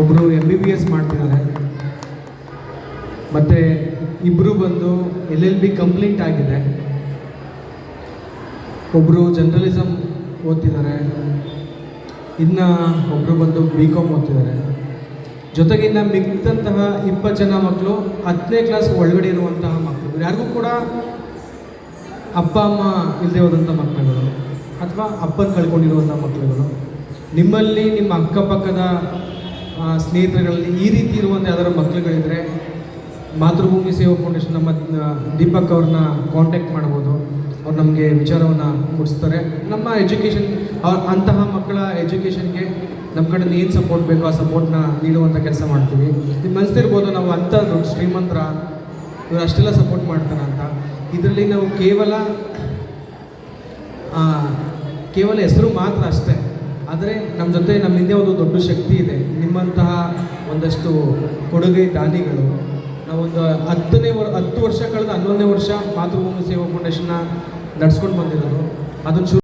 ಒಬ್ಬರು M B B S ಮಾಡ್ತಿದ್ದಾರೆ. ಮತ್ತು ಇಬ್ಬರು ಬಂದು ಎಲ್ ಎಲ್ ಬಿ ಕಂಪ್ಲೀಟ್ ಆಗಿದೆ. ಒಬ್ಬರು ಜರ್ನಲಿಸಮ್ ಓದ್ತಿದ್ದಾರೆ. ಇನ್ನು ಒಬ್ಬರು ಬಂದು ಬಿ ಕಾಮ್ ಓದ್ತಿದ್ದಾರೆ. ಜೊತೆಗೆ ಇನ್ನು ಮಿಕ್ಕಿದಂತಹ ಇಪ್ಪತ್ತು ಜನ ಮಕ್ಕಳು ಹತ್ತನೇ ಕ್ಲಾಸ್ ಒಳಗಡೆ ಇರುವಂತಹ ಮಕ್ಕಳು ಯಾರಿಗೂ ಕೂಡ ಅಪ್ಪ, ಅಮ್ಮ ಇಲ್ಲದೆ ಹೋದಂಥ ಮಕ್ಕಳುಗಳು ಅಥವಾ ಅಪ್ಪನ ಕಳ್ಕೊಂಡಿರುವಂಥ ಮಕ್ಕಳುಗಳು ನಿಮ್ಮಲ್ಲಿ ನಿಮ್ಮ ಅಕ್ಕಪಕ್ಕದ ಸ್ನೇಹಿತರುಗಳಲ್ಲಿ ಈ ರೀತಿ ಇರುವಂಥ ಯಾವ್ದಾದ್ರು ಮಕ್ಕಳುಗಳಿದ್ರೆ ಮಾತೃಭೂಮಿ ಸೇವಾ ಫೌಂಡೇಶನ್ ನಮ್ಮ ದೀಪಕ್ ಅವ್ರನ್ನ ಕಾಂಟ್ಯಾಕ್ಟ್ ಮಾಡ್ಬೋದು. ಅವ್ರು ನಮಗೆ ವಿಚಾರವನ್ನು ಕೊಡಿಸ್ತಾರೆ ನಮ್ಮ ಎಜುಕೇಷನ್ ಅಂತಹ ಮಕ್ಕಳ ಎಜುಕೇಷನ್ಗೆ ನಮ್ಮ ಕಡೆಯಿಂದ ಏನು ಸಪೋರ್ಟ್ ಬೇಕೋ ಆ ಸಪೋರ್ಟ್ನ ನೀಡುವಂಥ ಕೆಲಸ ಮಾಡ್ತೀವಿ. ನಿಮ್ಮ ಮನಸ್ಸಿರ್ಬೋದು ನಾವು ಅಂಥ ದೊಡ್ಡ ಶ್ರೀಮಂತರ, ಇವರು ಅಷ್ಟೆಲ್ಲ ಸಪೋರ್ಟ್ ಮಾಡ್ತಾರೆ ಅಂತ. ಇದರಲ್ಲಿ ನಾವು ಕೇವಲ ಕೇವಲ ಹೆಸರು ಮಾತ್ರ ಅಷ್ಟೇ. ಆದರೆ ನಮ್ಮ ಜೊತೆ ನಮ್ಮ ಹಿಂದೆ ಒಂದು ದೊಡ್ಡ ಶಕ್ತಿ ಇದೆ. ನಿಮ್ಮಂತಹ ಒಂದಷ್ಟು ಕೊಡುಗೆ ದಾನಿಗಳು. ನಾವೊಂದು ಹತ್ತನೇ ವರ್, ಹತ್ತು ವರ್ಷ ಕಳೆದ ಹನ್ನೊಂದನೇ ವರ್ಷ ಮಾತೃಭೂಮಿ ಸೇವಾ ಫೌಂಡೇಶನ್ನ ನಡ್ಸ್ಕೊಂಡು ಬಂದಿರೋದು. ಅದನ್ನು